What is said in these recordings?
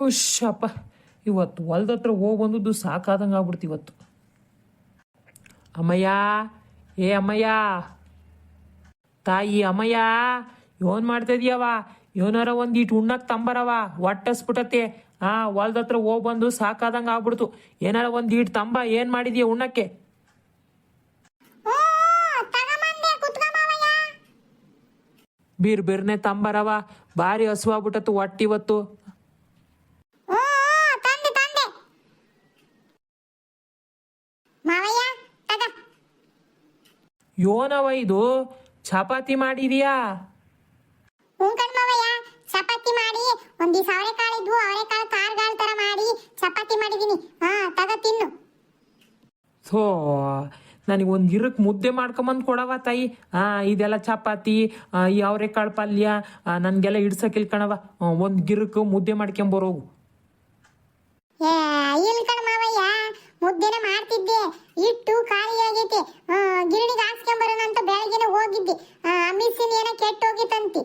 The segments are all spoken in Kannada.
ಹುಷಪ್ಪ ಇವತ್ತು ಹೊಲ್ದ ಹತ್ರ ಹೋಗಿ ಬಂದದ್ದು ಸಾಕಾದಂಗೆ ಆಗ್ಬಿಡ್ತು ಇವತ್ತು. ಅಮ್ಮಯ್ಯ ಏ ಅಮ್ಮಯ್ಯ. ತಾಯಿ ಅಮ್ಮಯ್ಯ ಏನು ಮಾಡ್ತಾ ಇದೀಯವ? ಒಂದು ಒಂದೀಟ್ ಉಣ್ಣಕ್ಕೆ ತಂಬರವ? ಹೊಟ್ಟಸ್ಬಿಟ್ಟತೆ ಆ ಹೊಲ್ದ ಹತ್ರ ಹೋಗಿ ಬಂದು ಸಾಕಾದಂಗೆ ಆಗ್ಬಿಡ್ತು. ಏನಾರ ಒಂದೀಟ್ ತಂಬ ಏನು ಮಾಡಿದೀಯ ಉಣ್ಣಕ್ಕೆ? ಬೀರ್ ಬಿರ್ನೆ ತಂಬರವ. ಭಾರಿ ಹಸುವಾಗ್ಬಿಟ್ಟತ್ತು ಹೊಟ್ಟಿವತ್ತು ತಂದೆ ತಂದೆ ಮಾವಯ್ಯ ತಗ ಯೋನವ ಇದು ಚಪಾತಿ ಮಾಡಿದೀಯಾ? ಉಂಕಣ್ ಮಾವಯ್ಯ ಚಪಾತಿ ಮಾಡಿ ಒಂದ್ ದಿವಸ ಅವರೆಕಾಳು ಇದ್ವು ಅವರೆಕಾಳು ಕಾರ್ಗಾಳ್ ತರ ಮಾಡಿ ಚಪಾತಿ ಮಾಡಿದೀನಿ. ಹಾ ತಗ ತಿನ್ನು. ಥೋ ನನಗೆ ಒಂದು ಗಿರಕ್ಕೆ ಮುದ್ದೆ ಮಾಡ್ಕೊಂಬಂದು ಕೊಡವ ತಾಯಿ. ಆ ಇದೆಲ್ಲ ಚಪಾತಿ ಆ, ಈ ಅವರೆಕಾಳು ಪಲ್ಯ ನನಗೆಲ್ಲ ನನ್ಗೆಲ್ಲ ಇಡ್ಸಕ್ಕಿಲ್ ಕಣವ ಒಂದು ಗಿರಕ್ಕೆ ಮುದ್ದೆ ಮಾಡ್ಕೊಂಬರೋಗು ಏ ಇಲ್ಲ ಕಣ ಮಾವಯ್ಯ ಮುದ್ದೆನ ಮಾಡ್ತಿದ್ದೆ ಇಟ್ಟು ಖಾಲಿ ಆಗೈತೆ ಆ, ಗಿರಣಿಗೆ ಹಾಕ್ಸ್ಕೊಂಬರೋಣ ಅಂತ ಬೆಳಗ್ಗೆನೆ ಹೋಗಿದ್ದೆ ಆ, ಮಿಷಿನ್ ಏನೋ ಕೆಟ್ಟ ಹೋಗಿತ್ತಂತಿ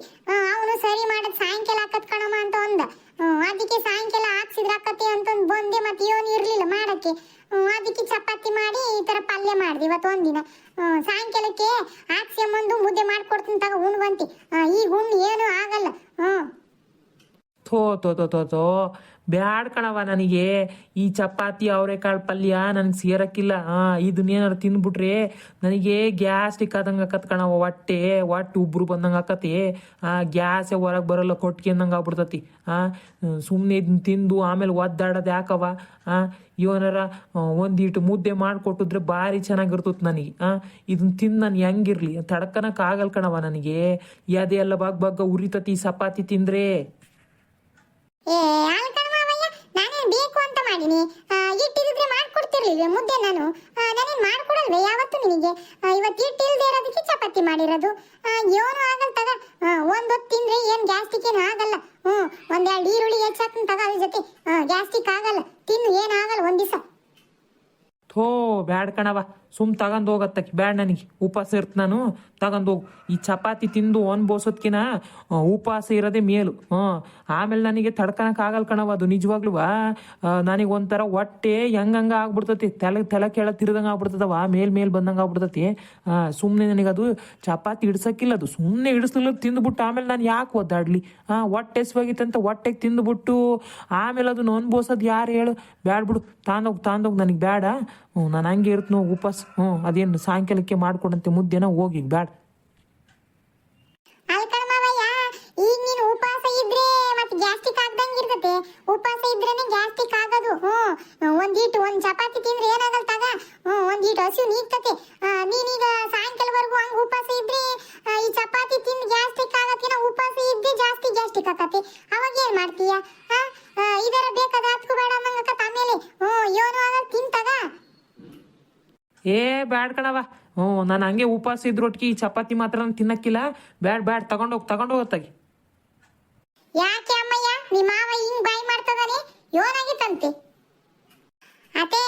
ಅವನು ಸರಿ ಮಾಡದ್ ಸಾಯಂಕಾಲ ಹಾಕತ್ ಕಣಮ್ಮ ಅಂತ ಅಂದ ಹ್ಮ್, ಅದಕ್ಕೆ ಸಾಯಂಕಾಲ ಹಾಕ್ಸಿದ್ರ ಹಾಕತ್ತೆ ಅಂತಂದು ಬಂದೆ ಮತ್ತೆ ಇವನು ಇರ್ಲಿಲ್ಲ ಮಾಡಕ್ಕೆ ಹ್ಮ್, ಅದಕ್ಕೆ ಚಪಾತಿ ಮಾಡಿ ಈ ತರ ಪಲ್ಯ ಮಾಡ್ದೆ ಇವತ್ತು ಒಂದಿನ ಹ್ಮ್, ಸಾಯಂಕಾಲಕ್ಕೆ ಹಾಕ್ಸ್ಕೊಂಬಂದು ಮುದ್ದೆ ಮಾಡ್ಕೊಡ್ತೀನಿ ತಗ ಉಣ್ ಬಂತಿ ಆ, ಈಗ ಉಣ್ಣು ಏನು ಆಗಲ್ಲ ಹ್ಮ್ ಥೋ ಬ್ಯಾಡ್ ಕಣವ ನನಗೆ. ಈ ಚಪಾತಿ, ಅವರೆಕಾಳು ಪಲ್ಯ ನನಗೆ ಸೇರಕ್ಕಿಲ್ಲ. ಆ ಇದನ್ನೇನಾರು ತಿಂದ್ಬಿಟ್ರೆ ನನಗೆ ಗ್ಯಾಸ್ಟಿಕ್ ಆದಂಗೆ ಆಕತ್ ಕಣವ ಹೊಟ್ಟೆ. ಒಟ್ಟು ಉಬ್ರು ಬಂದಂಗೆ ಆಕತಿ. ಆ, ಗ್ಯಾಸೇ ಹೊರಗೆ ಬರಲ್ಲ ಕೊಟ್ಕೊಂಡಂಗೆ ಆಗ್ಬಿಡ್ತತಿ. ಆ ಸುಮ್ಮನೆ ಇದನ್ನ ತಿಂದು ಆಮೇಲೆ ಒದ್ದಾಡೋದು ಯಾಕವ ಆ, ಇವನಾರ ಒಂದೀಟು ಮುದ್ದೆ ಮಾಡಿಕೊಟ್ಟಿದ್ರೆ ಭಾರಿ ಚೆನ್ನಾಗಿರ್ತತ್ ನನಗೆ. ಆ ಇದನ್ನ ತಿಂದು ನಾನು ಹೆಂಗಿರಲಿ? ತಡ್ಕನಕ್ ಆಗಲ್ ಕಣವ ನನಗೆ. ಎದೆ ಎಲ್ಲ ಬಗ್ ಬಾಗ ಉರಿತತಿ ಚಪಾತಿ ತಿಂದ್ರೆ. ಏ ಆಲ್ಕಣ ಮಾವಯ್ಯ, ನಾನೇ ಬೇಕು ಅಂತ ಮಾಡೀನಿ. ಇಟ್ಟಿದ್ರೆ ಮಾಡ್ಕೊಡ್ತಿರ್ಲಿಲ್ವೇ ಮುದ್ದೆ ನಾನು? ನಾನೇನ್ ಮಾಡ್ಕೊಡಲ್ವೇ ಯಾವತ್ತು ನಿನಗೆ? ಇವತ್ತು ಇಟ್ಟಿಲ್ದೇ ಇರೋದಕ್ಕೆ ಚಪಾತಿ ಮಾಡಿರೋದು. ಏನು ಆಗಲ್ಲ ತಗ ಒಂದೊತ್ತು ತಿಂದ್ರೆ ಏನು ಗ್ಯಾಸ್ಟಿಕ್ ಏನು ಆಗಲ್ಲ. ಹ್ಮ್, ಒಂದೆರಡು ಈರುಳ್ಳಿ ಹೆಚ್ಚಾಕ್ತೀನಿ ತಗ ಅದ್ರ ಜೊತೆ. ಗ್ಯಾಸ್ಟಿಕ್ ಆಗಲ್ಲ. ತಿನ್ನು, ಏನ್ ಆಗಲ್ಲ ಒಂದ್ ದಿವಸ. ಥೋ, ಬ್ಯಾಡ್ ಕಣವ ಸುಮ್ ತಗೊಂಡ್ ಹೋಗತ್ತಕ್ಕೆ. ಬ್ಯಾಡ್ ನನಗೆ. ಉಪವಾಸ ಇರ್ತ ನಾನು. ಹೋಗು ಈ ಚಪಾತಿ ತಿಂದು ಅನ್ಬೋಸೋದ್ಕಿನ ಬೋಸೋದ್ಕಿನ ಉಪವಾಸ ಇರೋದೇ ಮೇಲು. ಹ್ಞೂ. ಆಮೇಲೆ ನನಗೆ ತಡ್ಕನಕ್ ಆಗಲ್ ಕಣವ ಅದು ನಿಜವಾಗ್ಲೂ ನನಗೆ ಒಂಥರ ಹೊಟ್ಟೆ ಹೆಂಗಂಗ ಆಗ್ಬಿಡ್ತತಿ. ತಲೆ ತಲೆ ಕೆಳ ತಿರ್ದಂಗೆ ಆಗ್ಬಿಡ್ತದವ, ಮೇಲ್ ಮೇಲ್ ಬಂದಂಗೆ ಆಗ್ಬಿಡ್ತತಿ. ಸುಮ್ಮನೆ ನನಗೆ ಅದು ಚಪಾತಿ ಇಡ್ಸಕ್ಕಿಲ್ಲ ಅದು. ಸುಮ್ಮನೆ ಇಡಿಸ್ಲಿಲ್ಲ, ತಿಂದ್ಬಿಟ್ಟು ಆಮೇಲೆ ನಾನು ಯಾಕೆ ಒದ್ದಾಡ್ಲಿ? ಹಾಂ ಹೊಟ್ಟೆ ಸ್ವಾಗಿತ್ತಂತ ಹೊಟ್ಟೆಗೆ ತಿಂದ್ಬಿಟ್ಟು, ಆಮೇಲೆ ಅದನ್ನ ಅನ್ಬೋಸೋದು ಯಾರು ಹೇಳು? ಬಿಡು. ತಾಂದೋಗಿ ತಾಂದೋಗಿ, ನನಗೆ ಬೇಡ ಹ್ಞೂ, ನಾನು ಹಂಗೆ ಇರ್ತೀನಿ ಉಪವಾಸ. ಹ್ಞೂ, ಅದೇನು ಸಾಯಂಕಾಲಕ್ಕೆ ಮಾಡ್ಕೊಡಂತೆ ಮುದ್ದೆನ ಹೋಗಿ ಬ್ಯಾಡ ಅಲ್ಕಣ ಮಾವಯ್ಯ ಈಗ ನೀನು ಉಪವಾಸ ಇದ್ರೆ ಮತ್ತೆ ಗ್ಯಾಸ್ಟಿಕ್ ಆಗ್ದಂಗೆ ಇರ್ತತೆ ಇದ್ರೇನೆ ಗ್ಯಾಸ್ಟಿಕ್ ಆಗೋದು ಒಂದು ಒಂದೀಟು ಒಂದು ಚಪಾತಿ ತಿಂದ್ರೆ ಏನಾಗಲ್ಲ ತಗ? ಹ್ಮ್ ಒಂದೀಟು ಹಸಿವು ನೀಗ್ತತೆ. ಆ, ನೀನೀಗ ಸಾಯಂಕಾಲವರೆಗೂ ಹಂಗ ಉಪವಾಸ ಇದ್ರೆ ಈ ಚಪಾತಿ ತಿಂದು ಗ್ಯಾಸ್ಟಿಕ್ ಆಗತ್ತಿನ ಉಪವಾಸ ಇದ್ದೆ ಜಾಸ್ತಿ ಗ್ಯಾಸ್ಟಿಕ್ ಆಗತ್ತೆ ಅವಾಗ ಏನು ಮಾಡ್ತೀಯ? ಇದರ ಬೇಕಾದ ಹತ್ಕೋಬೇಡ ಅನ್ನಂಗಕ್ಕ ಆಮೇಲೆ ಹ್ಞೂ ಏನು ಆಗಲ್ಲ ತಿಂತಗ ಏ ಬ್ಯಾಡ್ ಕಣವ ಹ್ಞೂ ನಾನು ಹಂಗೆ ಉಪವಾಸ ಇದ್ರೊಟ್ಟಿಗೆ ಈ ಚಪಾತಿ ಮಾತ್ರ ನಾನ್ ತಿನ್ನಕ್ಕಿಲ್ಲ. ಬ್ಯಾಡ್ ಬ್ಯಾಡ್. ತಗೊಂಡೋಗಿ ತಗೊಂಡೋಗತ್ತಾಗಿ ಯಾಕೆ ಅಮ್ಮಯ್ಯ ನಿಮ್ಮ ಮಾವ ಹಿಂಗ್ ಬಾಯಿ ಮಾಡ್ತದಾನೆ ಯೋನಾಗಿತ್ತಂತೆ. ಅತೆ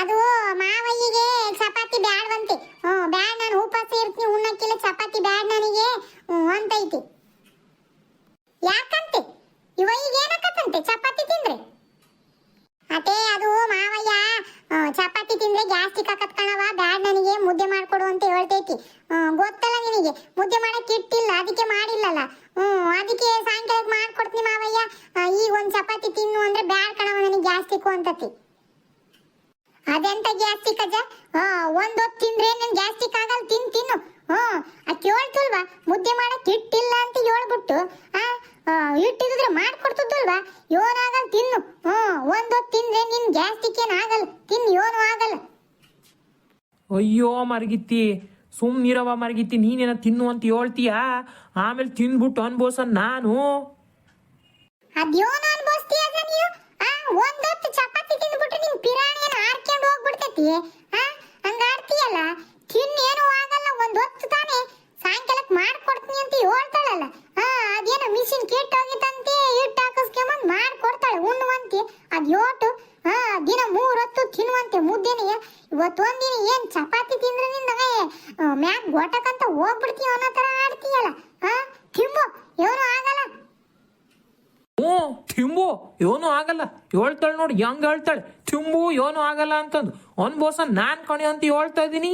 ಅದು ಮಾವಯ್ಯಿಗೆ ಚಪಾತಿ ಬ್ಯಾಡ್ವಂತೆ ಹ್ಞೂ, ಬ್ಯಾಡ್ ನಾನು ಉಪವಾಸ ಇರ್ತೀನಿ, ಉಣ್ಣಕ್ಕಿಲ್ಲ ಚಪಾತಿ ಬ್ಯಾಡ್ ನನಗೆ. ಅಂತೈತಿ. ಯಾಕಂತೆ? ಇವಯ್ಯಿಗೆ ಏನಕ್ಕಂತೆ ಚಪಾತಿ ತಿಂದ್ರೆ? ಅತೆ ಅದು ಮಾವಯ್ಯ ಚಪಾತಿ ತಿಂದ್ರೆ ಗ್ಯಾಸ್ಟಿಕ್ ಹಾಕತ್ ಕಣವ ಬ್ಯಾಡ್ ನನಗೆ, ಮುದ್ದೆ ಮಾಡ್ಕೊಡು ಅಂತ ಹೇಳ್ತೈತಿ. ಗೊತ್ತಲ್ಲ ನಿನಗೆ, ಮುದ್ದೆ ಮಾಡಕ್ ಇಟ್ಟಿಲ್ಲ ಅದಕ್ಕೆ ಮಾಡಿಲ್ಲಲ್ಲ ಹ್ಮ್ ಅದಕ್ಕೆ ಸಾಯಂಕಾಲಕ್ಕೆ ಮಾಡ್ಕೊಡ್ತೀನಿ ಮಾವಯ್ಯ ಆ, ಈಗ ಒಂದ್ ಚಪಾತಿ ತಿನ್ನು ಅಂದ್ರೆ ಬ್ಯಾಡ್ ಕಣವ ನನಗೆ ಗ್ಯಾಸ್ಟ್ರಿಕ್ ಅಂತತಿ ಅದೆಂತ ಗ್ಯಾಸ್ಟ್ರಿಕ್ ಅಜ್ಜ ಹಾ ಒಂದ್ ಹೊತ್ತು ತಿಂದ್ರೆ ನನ್ ಗ್ಯಾಸ್ಟ್ರಿಕ್ ಆಗಲ್ಲ ತಿನ್ ತಿನ್ನು ಹ್ಮ್ ಅಕ್ಕಿ ಹೇಳ್ತಲ್ವಾ ಮುದ್ದೆ ಮಾಡಕ್ ಇಟ್ಟಿಲ್ಲ ಅಂತ ಹೇಳ್ಬಿಟ್ಟು ಆ ಮಾಡ್ಕೊಡ್ತಿದ್ದಲ್ವಾ? ಮಾಡ್ಕೊಡ್ತದಲ್ವಾ ಆಗಲ್ ತಿನ್ನು. ಹ್ಮ್ ಒಂದ್ ಹೊತ್ತು ತಿಂದ್ರೆ ನಿನ್ ಗ್ಯಾಸ್ಟಿಕ್ ಏನ್ ಆಗಲ್ಲ. ತಿನ್ ಯೋನು ಆಗಲ್ಲ. ಅಯ್ಯೋ ಮರಗಿತ್ತಿ ಸುಮ್ಮನಿರವ ಮರಗಿತ್ತಿ ನೀನೇನ ತಿನ್ನು ಅಂತ ಹೇಳ್ತೀಯಾ? ಆಮೇಲೆ ತಿಂದ್ಬಿಟ್ಟು ಅನ್ಬೋಸ ನಾನು. ಅದ್ಯೋನ ಅನ್ಭವಿಸ್ತೀಯ ನೀವು? ಆ ಒಂದೊತ್ತು ಚಪಾತಿ ತಿಂದ್ಬಿಟ್ಟು ನಿನ್ ಪಿರಾಣಿಯನ್ನ ಹಾರ್ಕೊಂಡು ಹೋಗ್ಬಿಡ್ತೈತಿ? ಆ ಹಂಗ ಆಡ್ತೀಯಲ್ಲ ತಿನ್ನೇನು ಆಗಲ್ಲ ಒಂದೊತ್ತು ತಾನೇ. ಸಾಯಂಕಾಲಕ್ಕೆ ಮಾಡ್ಕೊಡ್ತೀನಿ ಅಂತ ಹೇಳ್ತಾಳಲ್ಲ. ಆ, ಅದೇನೋ ಮಿಷಿನ್ ಕೆಟ್ಟೋಗಿತ್ತಂತೆ, ಹಿಟ್ಟು ಹಾಕಿಸ್ಕೊಂಬಂದು ಮಾಡ್ಕೊಡ್ತಾಳೆ ಉಣ್ಣುವಂತೆ. ಅದು ಯೋಟು, ಆ, ದಿನ ಮೂರೊತ್ತು ತಿನ್ನುವಂತೆ ಇವತ್ತು ಒಂದಿನ ಏನ್ ಚಪಾತಿ ತಿಂದ್ರೆ ನಿಂದ ಮ್ಯಾಗ್ ಗೋಟಕಂತ ಹೋಗ್ಬಿಡ್ತೀವಿ ಅನ್ನೋ ತರ ಆಡ್ತೀಯಲ್ಲ. ಹಾ ತಿಂಬು ಏನು ಆಗಲ್ಲ. ಹ್ಞೂ ತಿಂಬು, ಇವನು ಆಗಲ್ಲ. ಹೇಳ್ತಾಳೆ ನೋಡಿ, ಹೆಂಗೆ ಹೇಳ್ತಾಳೆ? ತಿಂಬು ಏನೂ ಆಗಲ್ಲ ಅಂತಂದು. ಅನ್ಬೋಸ ನಾನು ಕಣೆ ಅಂತ ಹೇಳ್ತಾ ಇದ್ದೀನಿ.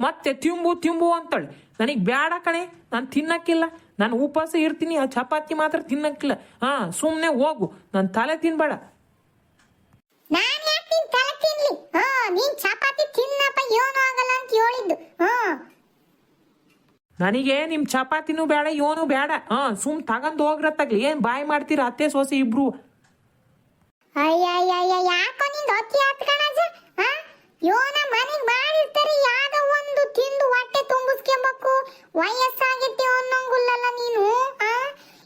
ಮತ್ತೆ ತಿಂಬು ತಿಂಬು ಅಂತೇಳಿ. ನನಗೆ ಬೇಡ ಕಣೆ ನಾನು ತಿನ್ನಕ್ಕಿಲ್ಲ. ನಾನು ಉಪವಾಸ ಇರ್ತೀನಿ ಆ ಚಪಾತಿ ಮಾತ್ರ ತಿನ್ನಕ್ಕಿಲ್ಲ. ಹಾ ಸುಮ್ಮನೆ ಹೋಗು. ನನ್ನ ತಲೆ ತಿನ್ಬೇಡ. ನಾನು ಯಾಕೆ ನಿನ್ ತಲೆ ತಿನ್ಲಿ? ಹಾ ನೀನ್ ಚಪಾತಿ ತಿನ್ನಪ್ಪ ಏನೂ ಆಗಲ್ಲ ಅಂತ ಹೇಳಿದ್ದು. ಹಾ. ನನಗೆ ನಿಮ್ಮ ಚಪಾತಿನೂ ಬೇಡ ಇವನು ಬೇಡ ಹಾ ಸುಮ್ ತಗೊಂಡು ಹೋಗ್ರತ್ತಾಗ್ಲಿ ಏನು ಬಾಯ್ ಮಾಡ್ತೀರಾ ಅತ್ತೆ ಸೊಸೆ ಇಬ್ರು ಅಯ್ಯಯ್ಯಯ್ಯ ಯಾಕೋ ನಿಂದು ಅತಿ ಆತ್ ಕಣಜ ಹಾ ಯೋನ ಮನೆಗ್ ಮಾಡಿರ್ತಾರೆ ಯಾವ್ದೋ ಒಂದು ತಿಂದು ಹೊಟ್ಟೆ ತುಂಬಿಸ್ಕೊಂಬೇಕು ವಯಸ್ಸಾಗೈತಿ ಅನ್ನೋಂಗುಲ್ಲಲ್ಲ ನೀನು ಹಾ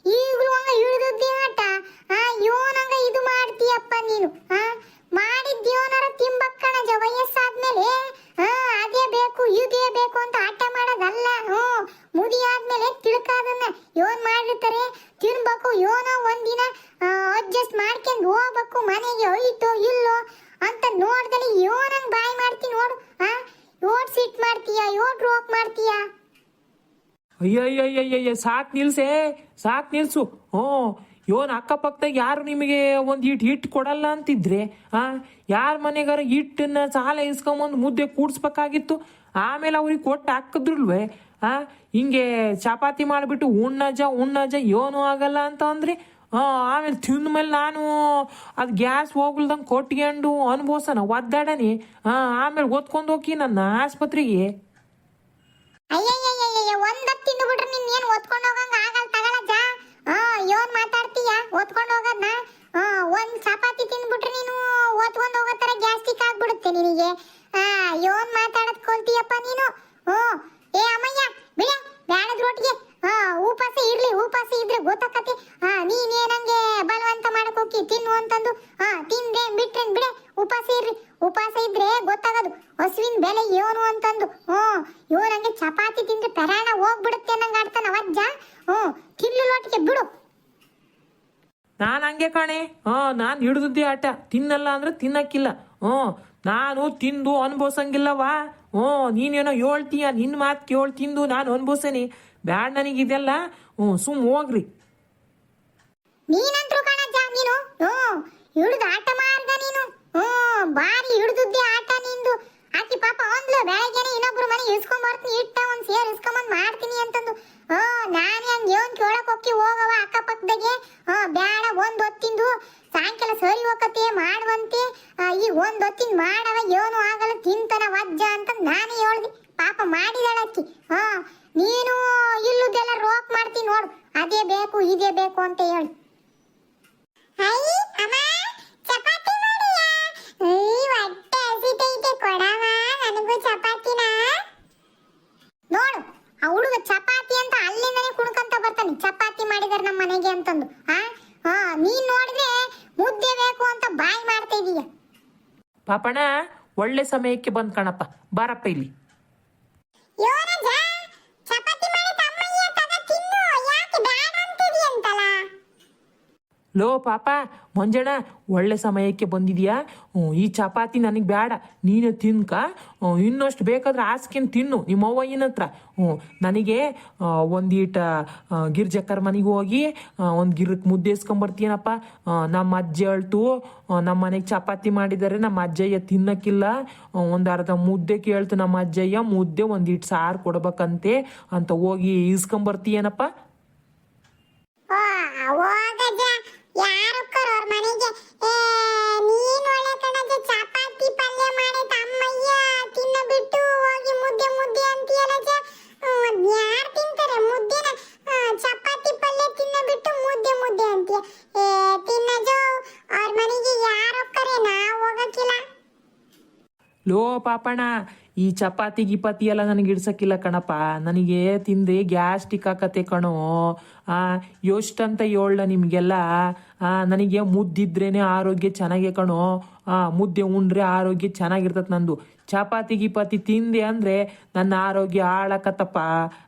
ಈಗಲೂ ಹಂಗ ಹಿಡಿದದ್ದಿ ಆಟ ಹಾ ಯೋನಂಗ ಇದು ಮಾಡ್ತೀಯಪ್ಪ ನೀನು ಹಾ ಮಾಡಿದ್ದ ಯೋನರ ತಿಂಬಕ್ ಕಣಜ ವಯಸ್ಸಾದ್ಮೇಲೆ ಹಾ ಅದೇ ಬೇಕು ಇದೇ ಬೇಕು ಅಂತ ಆಟ ಮಾಡೋದಲ್ಲ ಹ್ಞೂ ಮುದಿ ಆದ್ಮೇಲೆ ತಿಳ್ಕಾದನ್ನ ಯೋನ್ ಮಾಡಿರ್ತಾರೆ ತಿನ್ಬೇಕು ಯೋನ ಒಂದಿನ ಅಡ್ಜಸ್ಟ್ ಮಾಡ್ಕೊಂಡು ಹೋಗ್ಬೇಕು ಮನೆಗೆ ಹೋಯ್ತೋ ಇಲ್ಲೋ ಅಂತ ನೋಡ್ದಲ್ಲಿ ಯೋನಂಗ್ ಬಾಯ್ ಮಾಡ್ತಿ ನೋಡು ಹಾ ಯೋಡ್ ಸಿಟ್ ಮಾಡ್ತೀಯ ಯೋಡ್ ರೋಕ್ ಮಾಡ್ತೀಯ ಅಯ್ಯಯ್ಯಯ್ಯಯ್ಯ ಸಾಕ್ ನಿಲ್ಸೆ ಸಾಕ್ ನಿಲ್ಸು. ಹ್ಞೂ, ಇವನ್ ಅಕ್ಕಪಕ್ಕದಾಗ ಯಾರು ನಿಮಗೆ ಒಂದು ಹಿಟ್ಟು ಹಿಟ್ಟು ಕೊಡಲ್ಲ ಅಂತಿದ್ರೆ, ಆ, ಯಾರ ಮನೆಗಾರ ಹಿಟ್ಟನ್ನ ಸಾಲ ಇಸ್ಕೊಂಬಂದು ಮುದ್ದೆ ಕೂಡ್ಸ್ಬೇಕಾಗಿತ್ತು. ಆಮೇಲೆ ಅವ್ರಿಗೆ ಕೊಟ್ಟು ಹಾಕಿದ್ರಲ್ವೇ, ಆ, ಹಿಂಗೆ ಚಪಾತಿ ಮಾಡಿಬಿಟ್ಟು ಉಣ್ಣಜ ಉಣ್ಣಜ ಏನೂ ಆಗಲ್ಲ ಅಂತ ಅಂದ್ರೆ ಆಮೇಲೆ ತಿಂದ ಮೇಲೆ ನಾನು ಅದು ಗ್ಯಾಸ್ ಹೋಗ್ಲ್ದಂಗೆ ಕೊಟ್ಕೊಂಡು ಅನ್ಭೋಸನ ಒದ್ದಾಡನಿ. ಆಮೇಲೆ ಓದ್ಕೊಂಡು ಹೋಗಿ ನನ್ನ ಆಸ್ಪತ್ರೆಗೆ ಅಯ್ಯಯ್ಯಯ್ಯಯ್ಯ ಒಂದತ್ ತಿಂದು ಬಿಟ್ರೆ ನಿನ್ ಏನ್ ಓದ್ಕೊಂಡು ಹೋಗಂಗ ಆಗಲ್ಲ ತಗೊಳಜ್ಜ ಹಾ ಯೋನ್ ಮಾತಾಡ್ತೀಯ? ಓದ್ಕೊಂಡು ಹೋಗೋದ್ನ? ಹಾ ಒಂದ್ ಚಪಾತಿ ತಿಂದ್ಬಿಟ್ರೆ ನೀನು ಓದ್ಕೊಂಡು ಹೋಗೋ ತರ ಗ್ಯಾಸ್ಟಿಕ್ ಆಗ್ಬಿಡುತ್ತೆ ನಿನಗೆ. ಹಾ ಯೋನ್ ಮಾತಾಡದ್ ಕೊಲ್ತೀಯಪ್ಪ ನೀನು. ಹ್ಞೂ ಏ, ಅಮ್ಮಯ್ಯ, ಬಿಡ. ಬ್ಯಾಡದ್ ರೊಟ್ಟಿಗೆ ಹಾ ಉಪವಾಸ ಇರ್ಲಿ ಉಪಾಸ ಇದ್ರೆ ಗೊತ್ತಾಕತಿ. ಹಾ ನೀನೇನಂಗೆ ಬಲವಂತ ಮಾಡಕ್ ಹೋಗಿ, ತಿನ್ನು ಅಂತಂದು. ಹಾ ತಿಂದೆ, ಬಿಟ್ರೆ ಬಿಡೆ ಉಪಾಸ ಇರ್ರಿ ಉಪಾಸ ಇದ್ರೆ ಗೊತ್ತಾಗದು. ಹಸುವಿನ ಬೆಲೆ ಏನು ಅಂತಂದು. ಹ್ಞೂ ಇವನಂಗೆ ಚಪಾತಿ ತಿಂದ್ರೆ ಪರಾಣ ಹೋಗ್ಬಿಡುತ್ತೆ ಅನ್ನಂಗೆ ಆಡ್ತಾನ ಅವಜ್ಜ ಹ್ಮ್ ತಿನ್ಲು ಲೊಟ್ಟಿಗೆ ಬಿಡು. ನಾನು ಹಂಗೆ ಕಾಣೆ. ಹಾ ನಾನು ಹಿಡಿದಿದ್ದೆ ಆಟ. ತಿನ್ನಲ್ಲ ಅಂದ್ರೆ ತಿನ್ನಕ್ಕಿಲ್ಲ. ಹ್ಞೂ, ನಾನು ತಿಂದು ಅನ್ಭವಿಸಂಗಿಲ್ಲವಾ? ಹ್ಞೂ ನೀನೇನೋ ಹೇಳ್ತೀಯ? ನಿನ್ನ ಮಾತು ಕೇಳಿ ತಿಂದು ನಾನು ಅನ್ಭವಿಸೇನಿ. ಬ್ಯಾಡ ನನಗೆ ಇದೆಲ್ಲ. ಹ್ಞೂ, ಸುಮ್ ಹೋಗ್ರಿ. ನೀನಂತ್ರು ಕಣಜ್ಜ, ನೀನು? ಹ್ಞೂ, ಹಿಡಿದು ಆಟ ಮಾರ್ಗ ನೀನು. ಹ್ಞೂ, ಬಾರಿ ಹಿಡಿದುದ್ದೆ ಆಟ ನಿಂದು. ಆಕಿ ಪಾಪ ಒಂದ್ಲು ಬೆಳಗ್ಗೆನೆ ಇನ್ನೊಬ್ರು ಮನೆ ಇಸ್ಕೊಂಡ್ ಬರ್ತೀನಿ, ಇಟ್ಟ ಒಂದ್ ಸೇರ್ ಇಸ್ಕೊಂಬಂದ್ ಮಾಡ್ತೀನಿ ಅಂತಂದು. ಹ್ಞೂ, ನಾನು ಹಂಗೆ ಏನ್ ಕೇಳಕ್ ಹೋಗಿ ಹೋಗವ ಅಕ್ಕಪಕ್ಕದಾಗೆ. ಹ್ಞೂ, ಬ್ಯಾಡ, ಒಂದ್ ಹೊತ್ತಿಂದು ಸಾಯಂಕಾಲ ಸರಿ ಹೋಗತ್ತೆ ಮಾಡುವಂತೆ ಈ ಒಂದ್ ಹೊತ್ತಿನ ಮಾಡವ ಏನು ಆಗಲ್ಲ ತಿಂತನ ವಜ್ಜ ಅಂತ ನಾನೇ ಹೇಳ್ದೆ. ಪಾಪ ಮಾಡಿದಾಳ ಅಕ್ಕಿ. ಹಾ ನೀನು ಇಲ್ಲುದೆಲ್ಲ ರೋಕ್ ಮಾಡ್ತೀನಿ ನೋಡು. ಅದೇ ಬೇಕು ಇದೇ ಬೇಕು ಅಂತ ಹೇಳಿ. ನೋಡು ಆ ಹುಡುಗ ಚಪಾತಿ ಅಂತ ಅಲ್ಲಿಂದನೇ ಕುಣ್ಕಂತ ಬರ್ತಾನೆ. ಚಪಾತಿ ಮಾಡಿದಾರೆ ನಮ್ಮ ಮನೆಗೆ ಅಂತಂದು. ಹಾ ಹಾ ನೀನ್ ನೋಡಿದ್ರೆ ಮುದ್ದೆ ಬೇಕು ಅಂತ ಬಾಯ್ ಮಾಡ್ತಾ ಇದೀಯ. ಪಾಪಣ ಒಳ್ಳೆ ಸಮಯಕ್ಕೆ ಬಂದ್ ಕಣಪ್ಪ. ಬಾರಪ್ಪ ಇಲ್ಲಿ. ಲೋ ಪಾಪ, ಮಂಜಣ್ಣ, ಒಳ್ಳೆ ಸಮಯಕ್ಕೆ ಬಂದಿದ್ಯಾ? ಈ ಚಪಾತಿ ನನಗೆ ಬೇಡ ನೀನು ತಿನ್ಕ. ಇನ್ನಷ್ಟು ಬೇಕಾದ್ರೆ ಹಾಸ್ಕೊಂಡು ತಿನ್ನು, ನಿಮ್ಮ ಅವ್ವ ಹತ್ರ. ಹ್ಞೂ, ನನಗೆ ಒಂದೀಟ ಗಿರ್ಜಕ್ಕರ್ ಮನೆಗೆ ಹೋಗಿ ಒಂದು ಗಿರ್ಕ್ಕೆ ಮುದ್ದೆ ಇಸ್ಕೊಂಬರ್ತೀನಪ್ಪ. ನಮ್ಮ ಅಜ್ಜಿ ಅಳ್ತು ನಮ್ಮ ಮನೆಗೆ ಚಪಾತಿ ಮಾಡಿದ್ದಾರೆ ನಮ್ಮ ಅಜ್ಜಯ್ಯ ತಿನ್ನಕ್ಕಿಲ್ಲ. ಒಂದು ಅರ್ಧ ಮುದ್ದೆ ಕೇಳ್ತು ನಮ್ಮ ಅಜ್ಜಯ್ಯ, ಮುದ್ದೆ ಒಂದೀಟ್ ಸಾರು ಕೊಡ್ಬೇಕಂತೆ ಅಂತ ಹೋಗಿ ಇಸ್ಕೊಂಬರ್ತೀಯನಪ್ಪ? ಪಾಪಣ ಈ ಚಪಾತಿ ಗಿಪಾತಿ ಎಲ್ಲ ನನಗೆ ಇಡ್ಸಕ್ಕಿಲ್ಲ ಕಣಪ್ಪ. ನನಗೆ ತಿಂದೆ ಗ್ಯಾಸ್ಟಿಕ್ ಆಕತೆ ಕಣೋ. ಆ ಎಷ್ಟಂತ ಹೇಳ ನಿಮಗೆಲ್ಲ ನನಗೆ ಮುದ್ದಿದ್ರೇನೆ ಆರೋಗ್ಯ ಚೆನ್ನಾಗೆ ಕಣೋ. ಆ, ಮುದ್ದೆ ಉಂಡ್ರೆ ಆರೋಗ್ಯ ಚೆನ್ನಾಗಿರ್ತದೆ ನಂದು. ಚಪಾತಿ ಗಿಪಾತಿ ತಿಂದೆ ಅಂದ್ರೆ ನನ್ನ ಆರೋಗ್ಯ ಹಾಳಾಕತ್ತಪ್ಪ.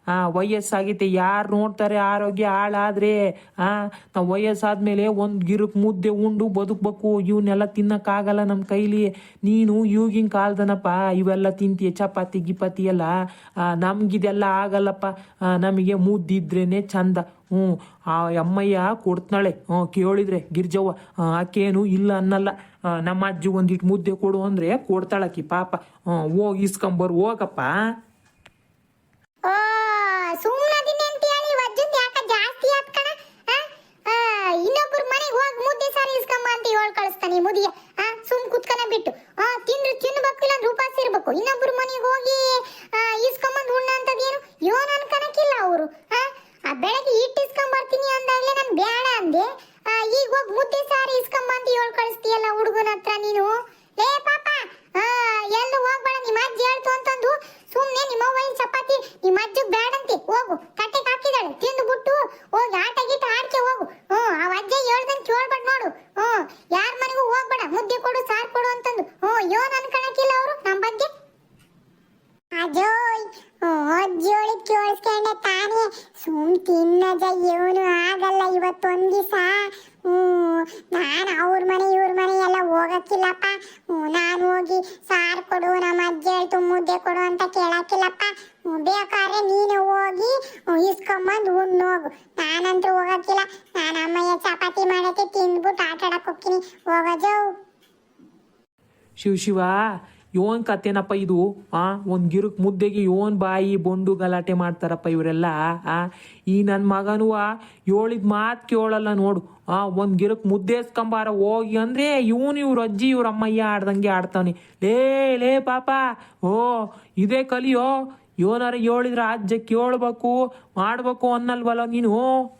ಆ, ವಯಸ್ಸಾಗೈತೆ. ಯಾರು ನೋಡ್ತಾರೆ ಆರೋಗ್ಯ ಹಾಳಾದ್ರೆ, ಆ, ನಾವು ವಯಸ್ಸಾದ್ಮೇಲೆ ಒಂದು ಗಿರುಕ್ ಮುದ್ದೆ ಉಂಡು ಬದುಕ್ಬೇಕು. ಇವನ್ನೆಲ್ಲ ತಿನ್ನಕ್ಕಾಗಲ್ಲ ನಮ್ಮ ಕೈಲಿ. ನೀನು ಈಗಿನ ಕಾಲದನಪ್ಪ, ಇವೆಲ್ಲ ತಿಂತೀಯ ಚಪಾತಿ ಗಿಪಾತಿ ಎಲ್ಲ? ನಮ್ಗಿದೆಲ್ಲ ಆಗಲ್ಲಪ್ಪ. ನಮಗೆ ಮುದ್ದಿದ್ರೇನೆ ಚಂದ. ಹ್ಞೂ ಆ ಅಮ್ಮಯ್ಯ ಕೊಡ್ತಾಳೆ ಹ್ಞೂ ಕೇಳಿದ್ರೆ ಗಿರ್ಜವ್ವ ಆಕೇನು ಇಲ್ಲ ಅನ್ನಲ್ಲ. ನಮ್ಮ ಅಜ್ಜಿ ಒಂದಿಟ್ಟು ಮುದ್ದೆ ಕೊಡು ಅಂದ್ರೆ ಕೊಡ್ತಾಳಕ್ಕಿ ಪಾಪ. ಹೋಗಿ ಇಸ್ಕೊಂಬರು ಹೋಗಪ್ಪ ಓ ಸುಮ್ಮನದಿನಿ ಅಂತ ಹೇಳಿ ವಜ್ಜನ್ ಯಾಕ ಜಾಸ್ತಿ ಆತ್ ಕಣ ಆ? ಆ, ಇನ್ನೊಬ್ರ ಮನೆಗೆ ಹೋಗಿ ಮುದ್ದೆ ಸಾರಿ ಇಸ್ಕೊಂಬ ಅಂತ ಹೇಳ್ ಕಳಿಸ್ತಾನೆ ಈ ಮುದಿಯ ಆ ಸುಮ್ ಕುತ್ಕನ ಬಿಟ್ಟು ಆ ತಿಂದ್ರೆ ತಿನ್ಬೇಕು ಇಲ್ಲ ಅಂದ್ರೆ ಉಪವಾಸ ಇರ್ಬೇಕು ಇನ್ನೊಬ್ರ ಮನೆಗೆ ಹೋಗಿ ಆ, ಇಸ್ಕೊಂಬಂದ್ ಉಣ್ಣ ಅಂತದೇನು ಯೋನ್ ಅನ್ಕನಕ್ಕಿಲ್ಲ ಅವರು ಆ ಬೆಳಗ್ಗೆ ಹಿಟ್ಟು ಇಸ್ಕೊಂಡ್ ಬರ್ತೀನಿ ಅಂದಾಗ್ಲೇ ನಾನು ಬೇಡ ಅಂದೆ ಆ, ಈಗ ಹೋಗಿ ಮುದ್ದೆ ಸಾರಿ ಇಸ್ಕೊಂಬ ಅಂತ ಹೇಳ್ ಕಳಿಸ್ತೀಯಲ್ಲ ಹುಡುಗನ ಹತ್ರ ನೀನು ಲೇ ಪಾಪ ಆ, ಎಲ್ಲೂ ಹೋಗ್ಬೇಡ ನಿಮ್ಮ ಅಜ್ಜಿ ಹೇಳ್ತು ಅಂತಂದು ಸುಮ್ನೆ ನಿಮ್ಮ ಅವ್ವನ ಚಪಾತಿ ನಿಮ್ಮ ಅಜ್ಜಗ್ ಬೇಡಂತೆ ಹೋಗು ತಟ್ಟೆಗೆ ಹಾಕಿದಾಳೆ ತಿಂದು ಬಿಟ್ಟು ಹೋಗಿ ಆಟ ಗೀಟ ಆಡ್ಕೆ ಹೋಗು ಹ್ಮ್ ಆ ಅಜ್ಜ ಹೇಳ್ದಂಗ್ ಕೇಳ್ಬೇಡ ನೋಡು ಹ್ಮ್ ಯಾರ ಮನೆಗೂ ಹೋಗ್ಬೇಡ ಮುದ್ದೆ ಕೊಡು ಸಾರ್ ಕೊಡು ಅಂತಂದು ಹ್ಮ್ ಯೋನ್ ಅನ್ಕಣಕಿಲ್ಲ ಅವರು ನಮ್ ಬಗ್ಗೆ ಅಜೋಯ್ ಅಜ್ಜೋಳಿ ಕೇಳಿಸ್ಕೊಂಡೆ ತಾನೇ ಸುಮ್ ತಿನ್ನಜ ಇವನು ಆಗಲ್ಲ ಇವತ್ತೊಂದ್ ದಿವಸ ಹ್ಮ್ ನಾನು ಅವ್ರ ಮನೆ ಇವ್ರ ಮನೆ ಎಲ್ಲ ಹೋಗಕ್ಕಿಲ್ಲಪ್ಪ ಹ್ಮ್, ನಾನು ಹೋಗಿ ಸಾರು ಕೊಡು ನಮ್ಮ ಅಜ್ಜಿ ಹೇಳ್ತು ಮುದ್ದೆ ಕೊಡು ಅಂತ ಕೇಳಕ್ಕಿಲ್ಲಪ್ಪ ಹ್ಮ್, ಬೇಕಾದ್ರೆ ನೀನು ಹೋಗಿ ಹ್ಮ್, ಇಸ್ಕೊಂಬಂದು ಉಣ್ಣೋಗು ಹೋಗಕ್ಕಿಲ್ಲ ನಾನು ಅಮ್ಮಯ್ಯ ಚಪಾತಿ ಮಾಡಕ್ಕೆ ತಿಂದ್ಬಿಟ್ಟು ಹೋಗ್ತೀನಿ. ಶಿವ ಶಿವ ಯೋನ್ ಕತೆನಪ್ಪ ಇದು, ಆ, ಒಂದ್ ಗಿರುಕ್ ಮುದ್ದೆಗೆ ಯೋನ್ ಬಾಯಿ ಬೊಂಡು ಗಲಾಟೆ ಮಾಡ್ತಾರಪ್ಪ ಇವರೆಲ್ಲ, ಆ, ಈ ನನ್ನ ಮಗನು ಹೇಳಿದ ಮಾತ್ ಕೇಳಲ್ಲ ನೋಡು. ಆ, ಒಂದ್ ಗಿರುಕ್ ಮುದ್ದೆ ಎಸ್ಕೊಂಬಾರ ಹೋಗಿ ಅಂದ್ರೆ ಇವನು ಇವ್ರ ಅಜ್ಜಿ, ಇವ್ರ ಅಮ್ಮಯ್ಯ ಆಡ್ದಂಗೆ ಆಡ್ತಾನೆ ಲೇ ಲೇ ಪಾಪ, ಓ, ಇದೇ ಕಲಿಯೋ, ಯೋನಾರ ಹೇಳಿದ್ರ ಅಜ್ಜ ಕೇಳ್ಬೇಕು, ಮಾಡ್ಬೇಕು ಅನ್ನಲ್ವಲ್ಲ ನೀನು?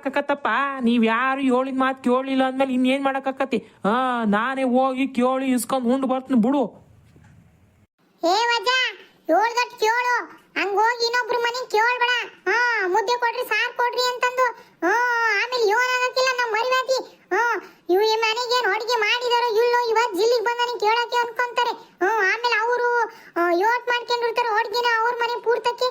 ಇನ್ನೇನ್ ಮಾಡಕ್ಕಾಕತ್ತಪ್ಪ? ನೀವ್ ಯಾರು ಹೇಳಿದ ಮಾತು ಕೇಳಿಲ್ಲ ಅಂದ್ಮೇಲೆ ಇನ್ನೇನ್ ಮಾಡಕ್ಕಾಕತಿ ಹಾ ನಾನೇ ಹೋಗಿ ಕೇಳಿ ಇಸ್ಕೊಂಡ್ ಉಂಡು ಬರ್ತೀನಿ ಬಿಡು. ಏ ವಜ್ಜ ಹೇಳ್ದಟ್ ಕೇಳು. ಹಂಗ ಹೋಗಿ ಇನ್ನೊಬ್ರ ಮನೆಗೆ ಕೇಳ್ಬೇಡ. ಹಾ ಮುದ್ದೆ ಕೊಡ್ರಿ, ಸಾರ್ ಕೊಡ್ರಿ ಅಂತಂದು. ಹಾ ಆಮೇಲೆ ಯೋನ್ ಆಗಕ್ಕಿಲ್ಲ ನಮ್ಮ ಮರಿವಾತಿ ಹಾ ಇವ್ ಈ ಮನೆಗೆ ಏನ್ ಅಡಿಗೆ ಮಾಡಿದಾರೋ ಇಲ್ಲೋ ಇವತ್ ಜಿಲ್ಲಿಗೆ ಬಂದಾನೆ ಕೇಳಕ್ಕೆ ಅನ್ಕೊಂತಾರೆ. ಹ್ಮ್ ಆಮೇಲೆ ಅವರು ಯೋಟ್ ಮಾಡ್ಕೊಂಡಿರ್ತಾರೆ ಅಡ್ಗೆನ ಅವ್ರ ಮನೆ ಪೂರ್ತಕ್ಕೆ.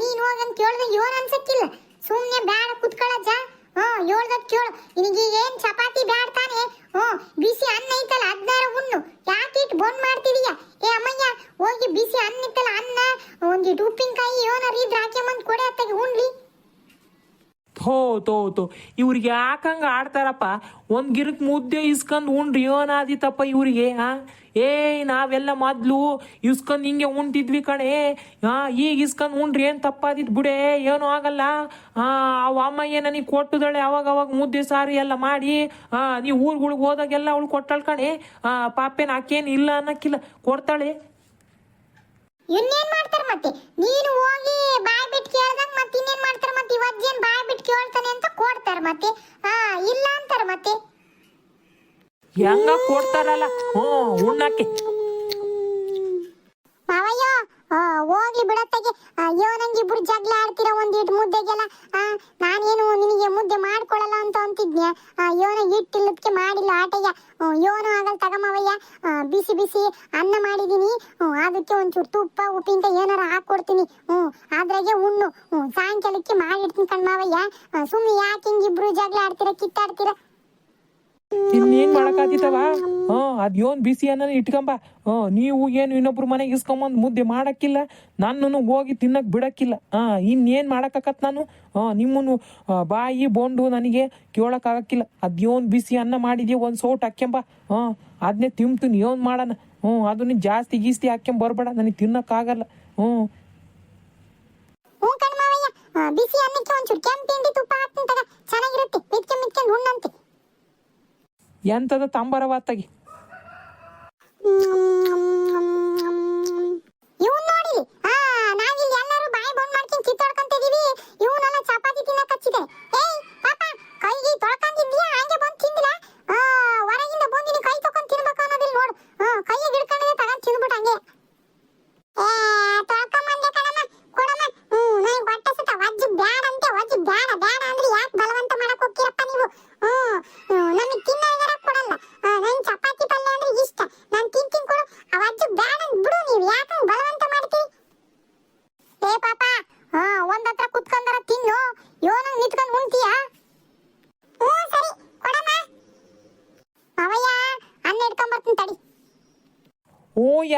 ನೀನ್ ಅಂತ ಕೇಳಿದ್ರೆ ಯೋನ್ ಅನ್ಸಕ್ಕಿಲ್ಲ. ಸುಮ್ನೆ ಬ್ಯಾಡ ಕುತ್ಕೊಳ್ಳಜ್ಜ ಹ್ಮ್ ಹೇಳ್ದಕ್ ಕೇಳು. ನಿನಗೆ ಏನ್ ಚಪಾತಿ ಬ್ಯಾಡ ತಾನೆ? ಹ್ಮ್ ಬಿಸಿ ಅನ್ನ ಐತಲ್ಲ ಹದ್ನಾರ ಉಣ್ಣು. ಯಾಕೆ ಇಟ್ಟು ಬಂದ್ ಮಾಡ್ತಿದೀಯ? ಏ ಅಮ್ಮಯ್ಯ, ಹೋಗಿ ಬಿಸಿ ಅನ್ನ ಇತ್ತಲ್ಲ, ಅನ್ನ ಒಂದಿಟ್ಟು ಉಪ್ಪಿನಕಾಯಿ ಏನಾರ ಇದ್ರೆ ಹಾಕ್ಯಂಬಂದು ಕೊಡೆ ಅತ್ತಾಗೆ, ಉಣ್ಲಿ. ಥೋ ತೋ ತೋ. ಇವ್ರಿಗೆ ಯಾಕಂಗ ಆಡ್ತಾರಪ್ಪ? ಒಂದ್ ಗಿರಕ್ ಮುದ್ದೆ ಇಸ್ಕೊಂಡ್ ಉಂಡ್ರಿ ಏನಾದಿತ್ತಪ್ಪ ಇವ್ರಿಗೆ ಹಾ ಏ, ನಾವೆಲ್ಲ ಮೊದ್ಲು ಇಸ್ಕೊಂಡ್ ಹಿಂಗೆ ಉಂಟಿದ್ವಿ ಕಣೆ. ಹಾ ಈಗ ಇಸ್ಕೊಂಡ್ ಉಂಡ್ರಿ ಏನ್ ತಪ್ಪಾದಿತ್ ಬಿಡೆ, ಏನೂ ಆಗಲ್ಲ. ಹಾ ಅಮ್ಮಯ್ಯ ನನಗೆ ಕೊಟ್ಟದಳೆ, ಅವಾಗ ಅವಾಗ ಮುದ್ದೆ ಸಾರಿ ಎಲ್ಲ ಮಾಡಿ. ಹಾ ನೀವು ಊರ್ಗಳಿಗೆ ಹೋದಾಗೆಲ್ಲ ಅವಳು ಕೊಟ್ಟಳ್ ಕಣೆ. ಹಾ ಪಾಪೇನ್ ಆಕೇನ್ ಇಲ್ಲ ಅನ್ನಕ್ಕಿಲ್ಲ. ಕೊಡ್ತಾಳೆ. ಇನ್ನೇನ್ ಮಾಡ್ತಾರ ಮತ್ತೆ? ನೀನು ಹೋಗಿ ಬಾಯ್ ಬಿಟ್ಟು ಕೇಳ್ದಂಗ್ ಮತ್ತೆ ಇನ್ನೇನ್ ಮಾಡ್ತಾರ ಮತ್ತೆ ಇವತ್ತೇನ್ ಬಾಯ್ ಬಿಟ್ಟು ಕೇಳ್ತಾನೆ ಅಂತ ಕೊಡ್ತಾರ ಮತ್ತೆ? ಹಾ ಇಲ್ಲ ಅಂತಾರ ಮತ್ತೆ. ಹೆಂಗ ಕೊಡ್ತಾರಲ್ಲ? ಹ್ಞೂ ಉಣ್ಣಕ್ಕೆ. ಮಾವಯ್ಯ ಹೋಗ್ಲಿ ಬಿಡತ್ತಗೆ. ಅಯ್ಯೋ ನಂಗೆ ಇಬ್ರು ಜಗಳ ಆಡ್ತೀರ ಒಂದಿಟ್ಟು ಮುದ್ದೆಗೆಲ್ಲ. ನಾನೇನು ನಿನಗೆ ಮುದ್ದೆ ಮಾಡ್ಕೊಳ್ಳಲ್ಲ ಅಂತ ಅಂತಿದ್ನ್ಯ? ಯೋನ ಹಿಟ್ಟಿಲ್ಲದಕ್ಕೆ ಮಾಡಿಲ್ಲ ಆಟಯ್ಯ. ಯೋನು ಆಗಲ್ ತಗಮವಯ್ಯ ಬಿಸಿ ಬಿಸಿ ಅನ್ನ ಮಾಡಿದೀನಿ. ಅದಕ್ಕೆ ಒಂಚೂರು ತುಪ್ಪ ಉಪ್ಪಿಂತ ಏನಾರ ಹಾಕೊಡ್ತೀನಿ. ಹ್ಞೂ, ಅದ್ರಾಗೆ ಉಣ್ಣು. ಹ್ಞೂ, ಸಾಯಂಕಾಲಕ್ಕೆ ಮಾಡಿಡ್ತೀನಿ ಕಣ್ಮಾವಯ್ಯ ಸುಮ್ಮನೆ ಯಾಕೆ ಹಿಂಗಿಬ್ರು ಜಗಳ ಆಡ್ತೀರ, ಕಿತ್ತಾಡ್ತೀರ? ಇನ್ನೇನ್ ಮಾಡಕ್ಕಾತಿತ್ತವ ಹ್ಞೂ ಅದ್ಯೋನ್ ಬಿಸಿ ಅನ್ನ ಇಟ್ಕಂಬ. ಹ ನೀವು ಏನು ಇನ್ನೊಬ್ರು ಮನೆಗೆ ಇಸ್ಕೊಂಬಂದ್ ಮುದ್ದೆ ಮಾಡಕ್ಕಿಲ್ಲ, ನನ್ನನ್ನು ಹೋಗಿ ತಿನ್ನಕ್ ಬಿಡಕ್ಕಿಲ್ಲ. ಹಾ, ಇನ್ನೇನ್ ಮಾಡಕ್ಕಾಕತ್ ನಾನು? ಹಾ ನಿಮ್ಮನ್ನು ಬಾಯಿ ಬೋಂಡು ನನಗೆ ಕೇಳಕ್ಕಾಗಕ್ಕಿಲ್ಲ. ಅದ್ಯೋನ್ ಬಿಸಿ ಅನ್ನ ಮಾಡಿದ್ಯ, ಒಂದ್ ಸೌಟ್ ಹಾಕ್ಯಂಬ. ಹಾ ಅದನ್ನೇ ತಿಂತೀನಿ ಏನ್ ಮಾಡೋಣ ಹ್ಞೂ ಅದನ್ನ ಜಾಸ್ತಿ ಗೀಸ್ತಿ ಹಾಕ್ಯಂಬ, ಬರ್ಬೇಡ, ನನಗೆ ತಿನ್ನಕ್ಕಾಗಲ್ಲ. ಹ್ಞೂ. ಬಿಸಿ ಅನ್ನಕ್ಕೆ ಒಂಚೂರು ಕೆಂಪು ತಿಂಡಿ ತುಪ್ಪ ಹಾಕ್ತೀನಿ ತಗ. ಎಂತದ ತಂಬರವ ಇವನ್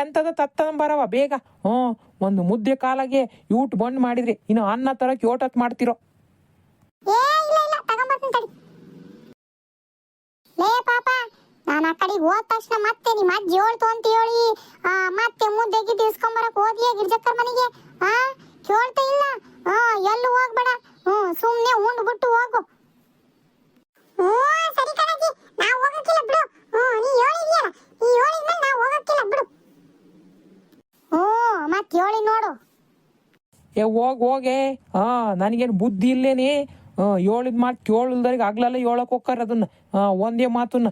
ಓ ಎಂತದ ತತ್ತಂಬರವ? ಬೇಗ. ಹ್ಞೂ ಒಂದು ಮುದ್ದೆ ಕಾಲಾಗೆ ಯೂಟ್ ಬಂದ್ ಮಾಡಿದ್ರಿ ಇನ್ನು ಅನ್ನ ತರಕ್ಕೆ ಯೋಟತ್ ಮಾಡ್ತಿರೋ. ಲೇ ಪಾಪ ನಾನು ಆ ಕಡೆಗೆ ಹೋದ ತಕ್ಷಣ ಮತ್ತೆ ನಿಮ್ಮ ಅಜ್ಜಿ ಹೇಳ್ತು ಅಂತ ಹೇಳಿ ಆ, ಮತ್ತೆ ಮುದ್ದೆ ಗಿದ್ದು ಇಸ್ಕೊಂಬರಕ್ ಹೋದ್ಯಾ ಗಿರ್ಜಕ್ಕರ್ ಮನೆಗೆ? ಆ ಕೇಳ್ತಾ ಇಲ್ಲ. ಹಾ ಎಲ್ಲೂ ಹೋಗ್ಬೇಡ. ಸುಮ್ಮನೆ ಸುಮ್ನೆ ಉಂಡ್ಬಿಟ್ಟು ಹೋಗು. ಹ್ಞೂ ಸರಿ ಕಣಜ್ಜಿ ನಾವು ಹೋಗಕ್ಕಿಲ್ಲ ಬಿಡು. ಹ್ಞೂ ನೀ ಹೇಳಿದ್ಯಲ್ಲ ನೀ ಹೇಳಿದ್ಮೇಲೆ ನಾವು ಹೋಗಕ್ಕಿಲ್ಲ ಬಿಡು. ಹ್ಞೂ ಮತ್ತೆ ಹೇಳಿ ನೋಡು. ಏ ಹೋಗ್ ಹೋಗೆ ಹಾ ನನಗೇನು ಬುದ್ಧಿ ಇಲ್ಲೇನಿ? ಹೇಳಿದ ಮಾತು ಕೇಳಲ್ದರಿಗೆ ಆಗ್ಲಲ್ಲ ಹೇಳಕ್ ಹೋಗ್ತಾರ ಅದನ್ನ. ಹಾ ಒಂದೇ ಮಾತನ್ನ.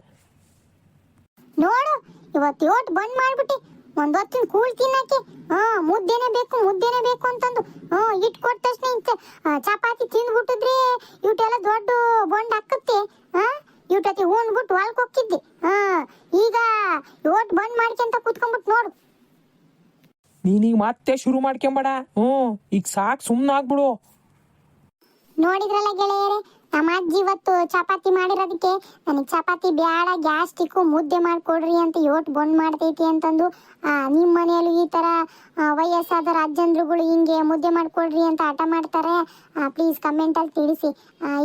ನೋಡು ಇವತ್ತು ಯೋಟ್ ಬಂದ್ ಮಾಡ್ಬಿಟ್ಟಿ. ಒಂದ್ ಹೊತ್ತಿನ ಕೂಳ್ ತಿನ್ನಕ್ಕೆ. ಹಾ ಮುದ್ದೆನೆ ಬೇಕು ಮುದ್ದೆನೆ ಬೇಕು ಅಂತಂದು. ಹಾ ಇಟ್ ಕೊಟ್ಟ ತಕ್ಷಣ ಇಂತ. ಚಪಾತಿ ತಿಂದ್ಬಿಟ್ಟಿದ್ರೆ ಇವಟೆಲ್ಲ ದೊಡ್ಡ ಬೊಂಡ್ ಹಾಕತ್ತೆ. ಹಾ ಇವಟತಿ ಉಂಡ್ಬಿಟ್ಟು ಹೊಲ್ಕ್ ಹೋಗ್ತಿದ್ದೆ. ಹಾ ಈಗ ಯೋಟ್ ಬಂದ್ ಮಾಡ್ಕೊಂತ ಕುತ್ಕೊಂಡ್ಬಿಟ್ಟು ನೋಡು. ನೀನೀಗ ಮತ್ತೆ ಶುರು ಮಾಡ್ಕೊಂಬೇಡ. ಹ್ಞೂ, ಈಗ ಸಾಕು ಸುಮ್ಮನೆ ಆಗ್ಬಿಡು. ನೋಡಿದ್ರಲ್ಲ ಗೆಳೆಯರೇ, ನಮ್ಮ ಅಜ್ಜಿ ಇವತ್ತು ಚಪಾತಿ ಮಾಡಿರೋದಕ್ಕೆ, ನನಗೆ ಚಪಾತಿ ಬ್ಯಾಡ, ಗ್ಯಾಸ್ಟಿಕ್ಕು ಮುದ್ದೆ ಮಾಡಿಕೊಡ್ರಿ ಅಂತ ಯೋಟ್ ಬಂದ್ ಮಾಡ್ತೈತಿ ಅಂತಂದು ನಿಮ್ಮ ಮನೆಯಲ್ಲೂ ಈ ಥರ ವಯಸ್ಸಾದ ಅಜ್ಜಂದ್ರುಗಳು ಹಿಂಗೆ ಮುದ್ದೆ ಮಾಡಿಕೊಡ್ರಿ ಅಂತ ಹಠ ಮಾಡ್ತಾರೆ. ಪ್ಲೀಸ್ ಕಮೆಂಟಲ್ಲಿ ತಿಳಿಸಿ.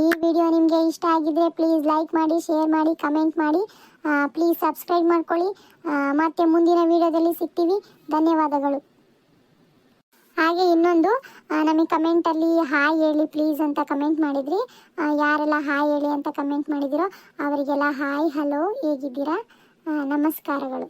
ಈ ವಿಡಿಯೋ ನಿಮಗೆ ಇಷ್ಟ ಆಗಿದ್ರೆ ಪ್ಲೀಸ್ ಲೈಕ್ ಮಾಡಿ ಶೇರ್ ಮಾಡಿ ಕಮೆಂಟ್ ಮಾಡಿ. ಪ್ಲೀಸ್ ಸಬ್ಸ್ಕ್ರೈಬ್ ಮಾಡ್ಕೊಳ್ಳಿ. ಮತ್ತೆ ಮುಂದಿನ ವಿಡಿಯೋದಲ್ಲಿ ಸಿಗ್ತೀವಿ. ಧನ್ಯವಾದಗಳು. ಹಾಗೆ ಇನ್ನೊಂದು ನಮಗೆ ಕಮೆಂಟಲ್ಲಿ ಹಾಯ್ ಹೇಳಿ ಪ್ಲೀಸ್ ಅಂತ ಕಮೆಂಟ್ ಮಾಡಿದ್ರಿ. ಯಾರೆಲ್ಲ ಹಾಯ್ ಹೇಳಿ ಅಂತ ಕಮೆಂಟ್ ಮಾಡಿದಿರೋ, ಅವರಿಗೆಲ್ಲ ಹಾಯ್ ಹಲೋ ಹೇಗಿದ್ದೀರಾ? ನಮಸ್ಕಾರಗಳು.